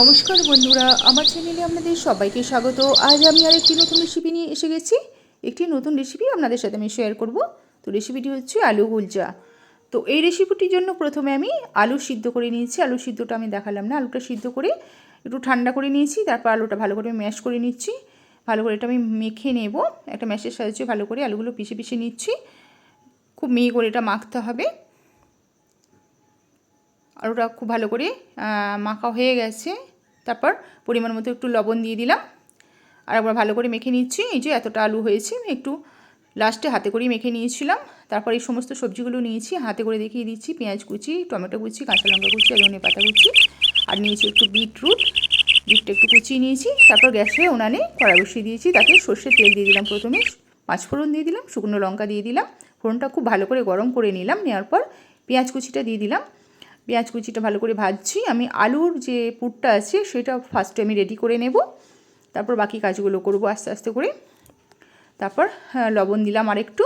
নমস্কার বন্ধুরা, আমার চ্যানেলে আপনাদের সবাইকে স্বাগত। আজ আমি আর একটি নতুন রেসিপি নিয়ে এসে গেছি। একটি নতুন রেসিপি আপনাদের সাথে আমি শেয়ার করব। তো রেসিপিটি হচ্ছে আলু গুলজা। তো এই রেসিপিটির জন্য প্রথমে আমি আলু সিদ্ধ করে নিয়েছি। আলু সিদ্ধটা আমি দেখালাম না, আলুটা সিদ্ধ করে একটু ঠান্ডা করে নিয়েছি, তারপর আলুটা ভালো করে ম্যাশ করে নিচ্ছি। ভালো করে এটা আমি মেখে নেব। একটা ম্যাশের সাহায্যে ভালো করে আলুগুলো পিষে পিষে নিচ্ছি। খুব মিহি করে এটা মাখতে হবে। আলুটা খুব ভালো করে মাখা হয়ে গেছে। তারপর পরিমাণ মতো একটু লবণ দিয়ে দিলাম। আর একবার ভালো করে মেখে নিচ্ছি। এই যে এতটা আলু হয়েছে একটু লাস্টে হাতে করেই মেখে নিয়েছিলাম। তারপর এই সমস্ত সবজিগুলো নিয়েছি, হাতে করে দেখিয়ে দিচ্ছি। পেঁয়াজ কুচি, টমেটো কুচি, কাঁচা লঙ্কা কুচি আর পাতা কুচি, আর নিয়েছি একটু বিটরুট। বিটটা একটু কুচিয়ে নিয়েছি। তারপর গ্যাসে উনানে কড়া বসিয়ে দিয়েছি। তাতে সর্ষের তেল দিয়ে দিলাম প্রথমে। পাঁচফোড়ন দিয়ে দিলাম, শুকনো লঙ্কা দিয়ে দিলাম। ফোড়নটা খুব ভালো করে গরম করে নিলাম। নেওয়ার পর পেঁয়াজ কুচিটা দিয়ে দিলাম। পেঁয়াজ কুচিটা ভালো করে ভাজছি। আমি আলুর যে পুরটা আছে সেটা ফার্স্টে আমি রেডি করে নেব। তারপর বাকি কাজগুলো করব আস্তে আস্তে করে। তারপর হ্যাঁ, লবণ দিলাম আর একটু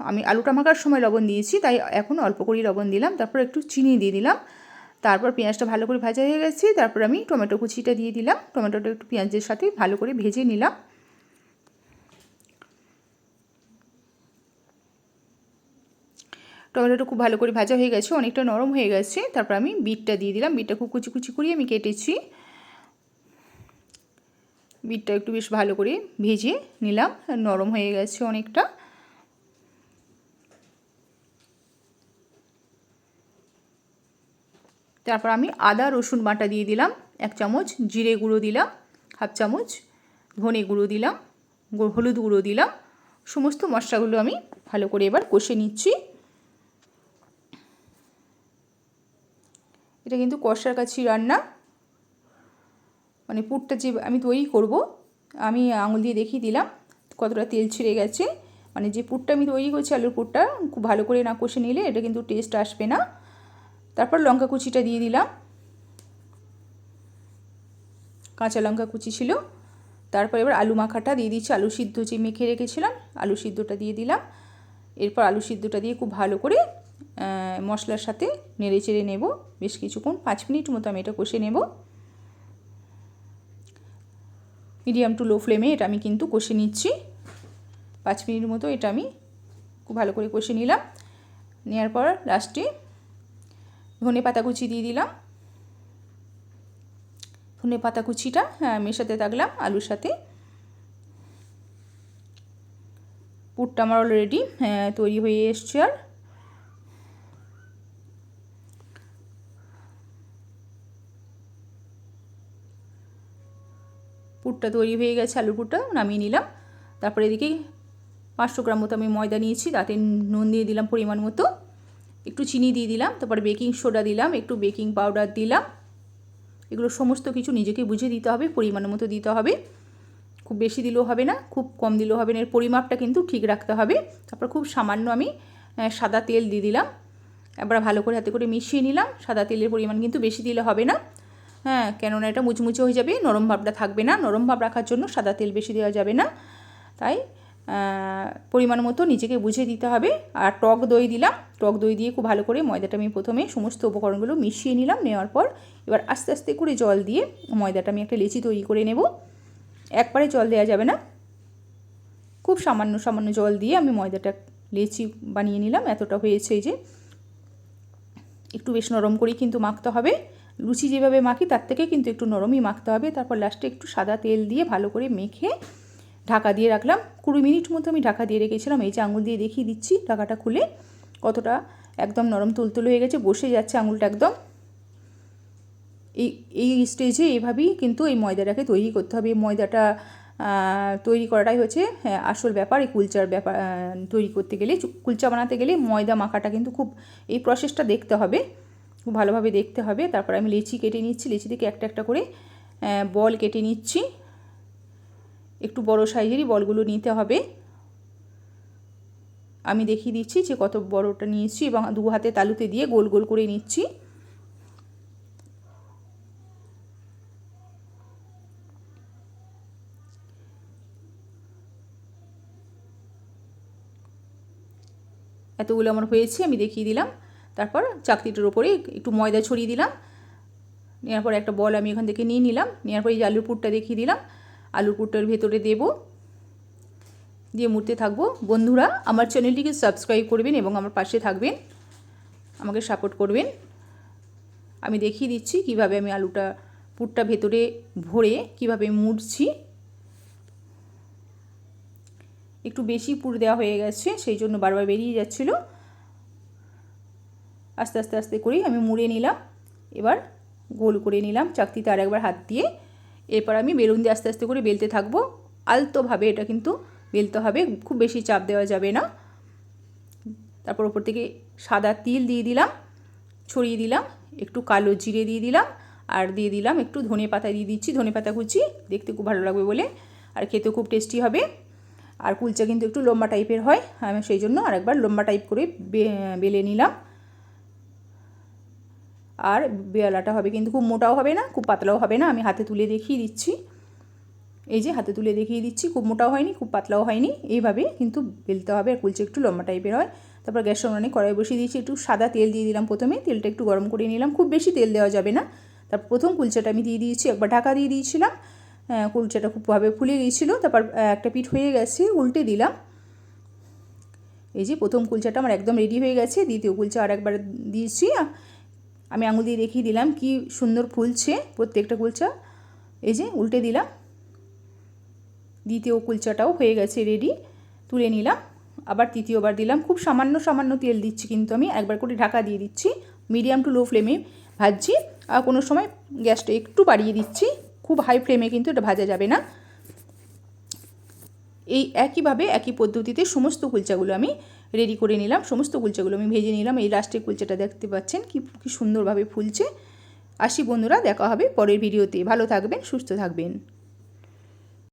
আমি আলুটা মাখার সময় লবণ দিয়েছি তাই এখন অল্প করেই লবণ দিলাম। তারপর একটু চিনি দিয়ে দিলাম। তারপর পেঁয়াজটা ভালো করে ভাজা হয়ে গেছে। তারপর আমি টমেটো কুচিটা দিয়ে দিলাম। টমেটোটা একটু পেঁয়াজের সাথে ভালো করে ভেজে নিলাম। টমেটোটা খুব ভালো করে ভাজা হয়ে গেছে, অনেকটা নরম হয়ে গেছে। তারপর আমি বিটটা দিয়ে দিলাম, বিটটা খুব কুচি কুচি করে আমি কেটেছি। বিটটা একটু বেশ ভালো করে ভেজে নিলাম, নরম হয়ে গেছে অনেকটা। তারপর আমি আদা, রসুন বাটা দিয়ে দিলাম, এক চামচ জিরে গুঁড়ো দিলাম, হাফ চামচ ধনে গুঁড়ো দিলাম, হলুদ গুঁড়ো দিলাম, সমস্ত মশলাগুলো আমি ভালো করে এবার কষে নিচ্ছি। এটা কিন্তু কষার কাছি রান্না। মানে পুরটা যে আমি তৈরি করব, আমি আঙুল দিয়ে দেখিয়ে দিলাম কতটা তেল ছিঁড়ে গেছে। মানে যে পুরটা আমি তৈরি করছি আলুর পুরটা, খুব ভালো করে না কষে নিলে এটা কিন্তু টেস্ট আসবে না। তারপর লঙ্কা কুচিটা দিয়ে দিলাম। কাঁচা লঙ্কা কুচি ছিল। তারপর এবার আলু মাখাটা দিয়ে দিচ্ছি, আলু সিদ্ধ যে মেখে রেখেছিলাম, আলু সিদ্ধটা দিয়ে দিলাম। এরপর আলু সিদ্ধটা দিয়ে খুব ভালো করে মশলার সাথে নেড়ে চেড়ে নেব। বেশ কিছুক্ষণ, পাঁচ মিনিট মতো আমি এটা কষে নেব। মিডিয়াম টু লো ফ্লেমে এটা আমি কিন্তু কষে নিচ্ছি। পাঁচ মিনিট মতো এটা আমি খুব ভালো করে কষে নিলাম। নেওয়ার পর লাস্টে ধনে পাতা কুচি দিয়ে দিলাম। ধনে পাতা কুচিটা হ্যাঁ মেশাতে থাকলাম আলুর সাথে। পুরটা আমার অলরেডি তৈরি হয়ে এসছে আর। পুরটা তৈরি হয়ে গেছে আলুর পুরটা, নামিয়ে নিলাম। তারপরে এদিকে পাঁচশো গ্রাম মতো আমি ময়দা নিয়েছি, তাতে নুন দিয়ে দিলাম পরিমাণ মতো। একটু চিনি দিয়ে দিলাম, তারপরে বেকিং সোডা দিলাম, একটু বেকিং পাউডার দিলাম। এগুলো সমস্ত কিছু নিজেকে বুঝে দিতে হবে, পরিমাণ মতো দিতে হবে। খুব বেশি দিলেও হবে না, খুব কম দিলেও হবে না, এর পরিমাপটা কিন্তু ঠিক রাখতে হবে। তারপর খুব সামান্য আমি সাদা তেল দিয়ে দিলাম। এবার ভালো করে হাতে করে মিশিয়ে নিলাম, সাদা তেলের পরিমাণ কিন্তু বেশি দিলে হবে না। হ্যাঁ কেননা এটা মুচমুচে হয়ে যাবে, নরম ভাবটা থাকবে না, নরম ভাব রাখার জন্য সাদা তেল বেশি দেওয়া যাবে না। তাই পরিমাণ মতো নিজেকে বুঝে দিতে হবে। আর টক দই দিলাম, টক দই দিয়ে খুব ভালো করে ময়দাটা আমি প্রথমে সমস্ত উপকরণগুলো মিশিয়ে নিলাম, নেওয়ার পর এবার আস্তে আস্তে করে জল দিয়ে ময়দাটা আমি একটা লেচি তৈরি করে নেব। একবারে জল দেওয়া যাবে না। খুব সামান্য সামান্য জল দিয়ে আমি ময়দাটা লেচি বানিয়ে নিলাম, এতটা হয়েছে যে একটু বেশ নরম করেই কিন্তু মাখতে হবে। লুচি যেভাবে মাখি তার থেকে কিন্তু একটু নরমই মাখতে হবে। তারপর লাস্টে একটু সাদা তেল দিয়ে ভালো করে মেখে ঢাকা দিয়ে রাখলাম। কুড়ি মিনিট মতো আমি ঢাকা দিয়ে রেখেছিলাম। এই যে আঙুল দিয়ে দেখিয়ে দিচ্ছি ঢাকাটা খুলে। কতটা একদম নরম তুলতুল হয়ে গেছে বসে যাচ্ছে আঙুলটা একদম। এই এই স্টেজে এভাবেই কিন্তু এই ময়দাটাকে তৈরি করতে হবে। ময়দাটা তৈরি করাটাই হচ্ছে হ্যাঁ, আসল ব্যাপার। এই কুলচার ব্যাপার তৈরি করতে গেলে কুলচা বানাতে গেলে ময়দা মাখাটা কিন্তু খুব এই প্রসেসটা দেখতে হবে। খুব ভালোভাবে দেখতে হবে। তারপর আমি লেচি কেটে নিচ্ছি। লেচি থেকে একটা একটা করে বল কেটে নিচ্ছি। একটু বড় সাইজেরই বলগুলো নিতে হবে। আমি দেখিয়ে দিচ্ছি যে কত বড়টা নিয়েছি এবং দু হাতে তালুতে দিয়ে গোল গোল করে নিচ্ছি। এতগুলো আমার হয়েছে, আমি দেখিয়ে দিলাম। তারপর চাকতিটার ওপরে একটু ময়দা ছড়িয়ে দিলাম। নেওয়ার পর একটা বল আমি এখান থেকে নিয়ে নিলাম। নেওয়ার পর এই যে আলুর পুরটা দেখিয়ে দিলাম। আলুর পুরটার ভেতরে দেবো। দিয়ে মুড়তে থাকব। বন্ধুরা, আমার চ্যানেলটিকে সাবস্ক্রাইব করবেন এবং আমার পাশে থাকবেন। আমাকে সাপোর্ট করবেন। আমি দেখিয়ে দিচ্ছি কীভাবে আমি আলুটা, পুরটা ভেতরে ভরে কীভাবে মুড়ছি। একটু বেশি পুর দেওয়া হয়ে গেছে, সেই জন্য বারবার বেরিয়ে যাচ্ছিল। আস্তে আস্তে আস্তে করেই আমি মুড়ে নিলাম। এবার গোল করে নিলাম চাকতিতে আর একবার হাত দিয়ে। এরপর আমি বেলুন দিয়ে আস্তে আস্তে করে বেলতে থাকব। আলতোভাবে এটা কিন্তু বেলতে হবে, খুব বেশি চাপ দেওয়া যাবে না। তারপর ওপর থেকে সাদা তিল দিয়ে দিলাম, ছড়িয়ে দিলাম, একটু কালো জিরে দিয়ে দিলাম, আর দিয়ে দিলাম একটু ধনে পাতা দিয়ে দিচ্ছি, ধনে পাতা কুচি। দেখতে খুব ভালো লাগবে বলে, আর খেতে খুব টেস্টি হবে। আর কুলচা কিন্তু একটু লম্বা টাইপের হয়, আমি সেই জন্য আরেকবার লম্বা টাইপ করে বেলে নিলাম। আর বেলাটা হবে কিন্তু খুব মোটাও হবে না, খুব পাতলাও হবে না। আমি হাতে তুলে দেখিয়ে দিচ্ছি। এই যে হাতে তুলে দেখিয়ে দিচ্ছি, খুব মোটাও হয়নি, খুব পাতলাও হয়নি। এইভাবে কিন্তু বেলতে হবে, আর কুলচে একটু লম্বা টাইপের হয়। তারপর গ্যাস সামনে কড়াই বসিয়ে দিয়েছি, একটু সাদা তেল দিয়ে দিলাম প্রথমে। তেলটা একটু গরম করে নিলাম। খুব বেশি তেল দেওয়া যাবে না। তারপর প্রথম কুলচাটা আমি দিয়ে দিয়েছি, একবার ঢাকা দিয়ে দিয়েছিলাম। কুলচাটা খুবভাবে ফুলে গিয়েছিল। তারপর একটা পিঠ হয়ে গেছে, উল্টে দিলাম। এই যে প্রথম কুলচাটা আমার একদম রেডি হয়ে গেছে। দ্বিতীয় কুলচা আর একবার দিয়েছি। আমি আঙুল দিয়ে দেখিয়ে দিলাম কি সুন্দর ফুলছে, প্রত্যেকটা কুলচা। এই যে উল্টে দিলাম। দ্বিতীয় কুলচাটাও হয়ে গেছে রেডি তুলে নিলাম। আবার তৃতীয়বার দিলাম। খুব সামান্য সামান্য তেল দিচ্ছি কিন্তু আমি। একবার করে ঢাকা দিয়ে দিচ্ছি। মিডিয়াম টু লো ফ্লেমে ভাজছি। আর কোনো সময় গ্যাসটা একটু বাড়িয়ে দিচ্ছি। খুব হাই ফ্লেমে কিন্তু এটা ভাজা যাবে না। এই একইভাবে, একই পদ্ধতিতে সমস্ত কুলচাগুলো আমি রেডি করে নিলাম। সমস্ত কুলচাগুলো আমি ভেজে নিলাম। এই লাস্টের কুলচাটা দেখতে পাচ্ছেন কি কি সুন্দরভাবে ফুলছে। আসি বন্ধুরা, দেখা হবে পরের ভিডিওতে ভালো থাকবেন, সুস্থ থাকবেন।